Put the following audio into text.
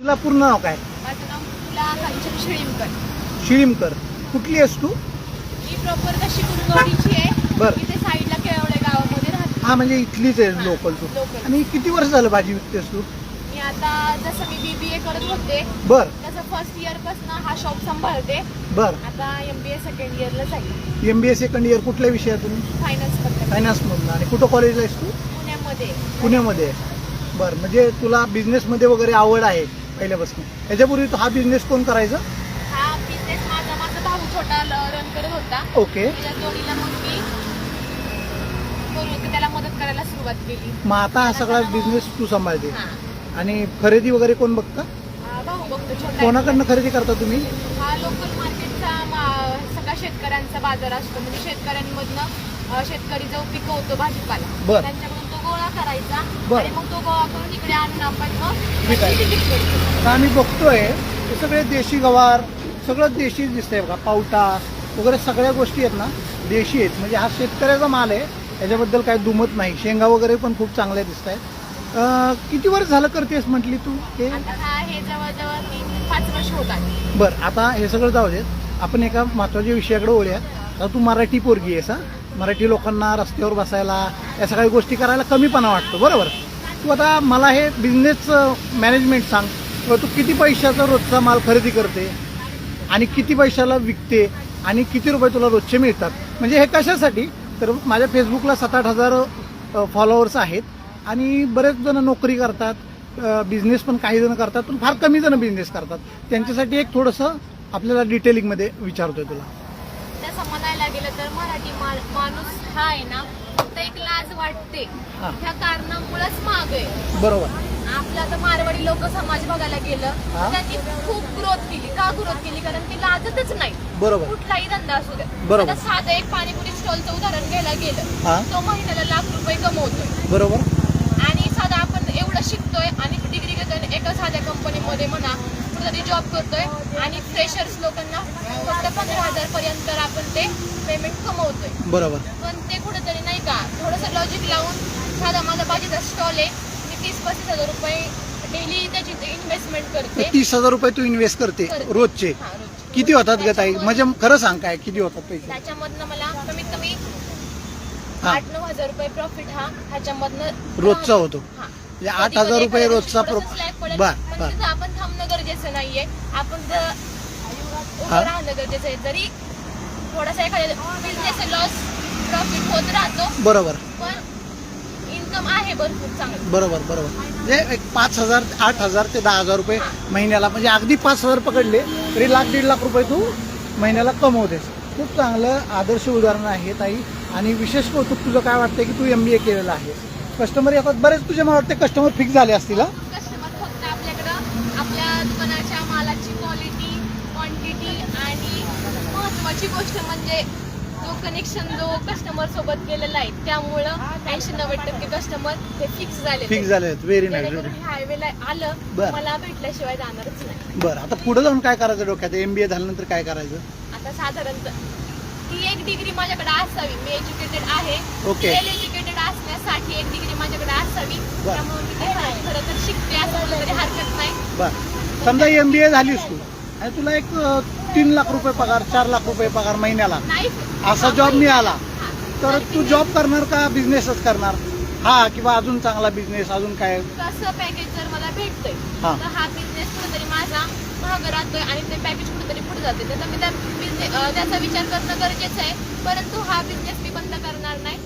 तुला पूर्ण नाव काय? माझं नाव तुला कांचन शिळीमकर. शिरीमकर कुठली आहेस तू? मी प्रॉपर कशी कुरगवडीची आहे. बरं. इथे साईडला केवढे गावामध्ये राहते. हा म्हणजे इथलीच आहे लोकल तू. local. आणि किती वर्ष झालं भाजी विकतेस तू? मी आता जसं मी बी बी ए करत होते बर. तसं फर्स्ट इयरपासून हा शॉप सांभाळते. बर. आता एम बी ए सेकंड इयरला जाईल M B A second year कुठल्या विषयातून फायनान्स करते फायनान्समधून आणि कुठं कॉलेजला आहेस तू? पुण्यामध्ये. पुण्यामध्ये. आहे. बरं म्हणजे तुला बिझनेसमध्ये वगैरे आवड आहे. पहिल्यापासून. याच्यापूर्वी तू हा बिझनेस कोण करायचा? हा बिझनेस माझा माझा भाऊ छोटा रन करत होता. ओके. त्याच्या जोडीला मग मी त्याला मदत करायला सुरुवात केली. मग आता हा सगळा बिझनेस तू सांभाळते. हा. आणि खरेदी वगैरे कोण बघतं? हा, भाऊ बघतो छोटा कोणाकडनं खरेदी करता तुम्ही? हा लोकल मार्केटचा मा- सगळा शेतकऱ्यांचा बाजार असतो. म्हणजे शेतकऱ्यांमधनं अ, शेतकरी जो पिकवतो भाजीपाला. बर. गोळा करायचा. बर. आणि मग तो गोळा करून इकडे आणून आपण मग विकायचं. विक्री करतो. आता आम्ही बघतोय हे सगळे देशी गवार सगळं देशी दिसतंय बघा पावटा वगैरे सगळ्या गोष्टी आहेत ना देशी आहेत. म्हणजे हा शेतकऱ्याचा माल आहे याच्याबद्दल काही दुमत नाही. शेंगा वगैरे पण खूप चांगल्या दिसत आहेत किती वर्ष झालं करतेस म्हटली तू हे? आता हा हे जवळजवळ तीन पाच वर्ष होत आहे. बरं आता हे सगळं जाऊ देत. आपण एका महत्त्वाच्या विषयाकडे वळूया आता तू मराठी पोरगी आहेस हा? मराठी लोकांना रस्त्यावर बसायला या सगळ्या गोष्टी करायला कमीपणा वाटतो. बरोबर? तू आता मला हे बिझनेस मॅनेजमेंट सांग. किंवा तू किती पैशाचा रोजचा माल खरेदी करते आणि किती पैशाला विकते आणि किती रुपये तुला रोजचे मिळतात? म्हणजे हे कशासाठी? तर माझ्या फेसबुकला सात आठ हजार फॉलोअर्स आहेत आणि बरेच जण नोकरी करतात बिझनेस पण काही जण करतात पण फार कमी जण बिझनेस करतात. त्यांच्यासाठी एक थोडंसं आपल्याला डिटेलिंगमध्ये विचारतोय तुला. तसं म्हणायला गेलं तर मराठी माणूस हा आहे ना फक्त एक लाज वाटते. हा. ह्या कारणामुळेच माग आहे. बरोबर. आपला तर मारवाडी लोक समाज बघायला गेलं हा. तर त्यांनी खूप ग्रोथ केली. का ग्रोथ केली? कारण ती लाजतच नाही. बरोबर. कुठलाही धंदा असू द्या. बरोबर. आता साधं एक पाणीपुरी स्टॉलचं उदाहरण घ्यायला हा. गेलं तो महिन्याला लाख रुपये कमवतोय. बरोबर. आणि साधा आपण एवढं शिकतोय आणि डिग्री घेतोय एका साध्या कंपनीमध्ये म्हणा कुठेतरी जॉब करतोय आणि फ्रेशर्स लोकांना फक्त पंधरा हजार पर्यंत आपण ते पेमेंट कमवतोय बरोबर पण ते कुठेतरी नाही का थोडंसं लॉजिक लावून साधा माझा भाजीचा स्टॉल आहे मी तीस पस्तीस हजार रुपये डेली त्याची इन्व्हेस्टमेंट करते तीस हजार रुपये तू इन्व्हेस्ट करते. रोजचे. किती होतात ग ताई म्हणजे खरं सांग काय किती होतात पैसे त्याच्यामधनं मला कमीत कमी. आठ नऊ हजार रुपये प्रॉफिट हा ह्याच्यामधनं रोजचा होतो हा. म्हणजे आठ हजार रुपये रोजचा प्रो बर बर. तिथं आपण थांबणं गरजेचं नाहीये आपण जर उभं. राहणं गरजेचं आहे. जरी थोडासा एखाद्या बिझनेस लॉस प्रॉफिट होत राहतो बरोबर. पण इन्कम आहे भरपूर चांगलं. बरोबर बरोबर. म्हणजे एक पाच हजार आठ हजार ते दहा हजार रुपये महिन्याला म्हणजे अगदी पाच हजार पकडले तरी लाख दीड लाख रुपये तू महिन्याला कमवतेस. खूप चांगलं आदर्श उदाहरण आहे ताई. आणि विशेष कौतुक तुझं काय वाटतं की तू एम बी ए केलेलं आहे? कस्टमर येतात. बरेच तुझे मला वाटते कस्टमर फिक्स झाले असतील हा? कस्टमर फक्त आपल्याकडं आपल्या दुकानाच्या मालाची क्वालिटी क्वांटिटी आणि महत्वाची गोष्ट म्हणजे जो कनेक्शन जो कस्टमर सोबत केलेला आहे त्यामुळं ऐंशी नव्वद टक्के कस्टमर हे फिक्स झाले फिक्स झाले आहेत. व्हेरी नाईस जेणेकरून हायवेला आलं बरं. मला भेटल्याशिवाय जाणारच नाही. बरं आता पुढे जाऊन काय करायचं डोक्यात? एम बी ए झाल्यानंतर काय करायचं? आता साधारणतः ती एक डिग्री माझ्याकडे असावी. मी एज्युकेटेड आहे. Okay. वेल एज्युकेटेड असण्यासाठी एक डिग्री माझ्याकडे असावी. बरं. त्यामुळे मी ते खरं तर शिकते असं तरी हरकत नाही. बर. समजा एम बी ए झालीस तू आणि तुला एक अं, तीन लाख रुपये पगार चार लाख रुपये पगार महिन्याला. नाही. असा जॉब मिळाला. हा. तर तू जॉब करणार का बिझनेसच करणार? हा किंवा अजून चांगला बिझनेस अजून काय? कसं पॅकेज जर मला भेटतंय हा. तर हा बिझनेस कुठेतरी माझा महाग राहतोय आणि ते पॅकेज कुठेतरी पुढे जाते त्याचा मी त्या बिझनेस त्याचा विचार करणं गरजेचं आहे. परंतु हा बिझनेस मी बंद करणार नाही.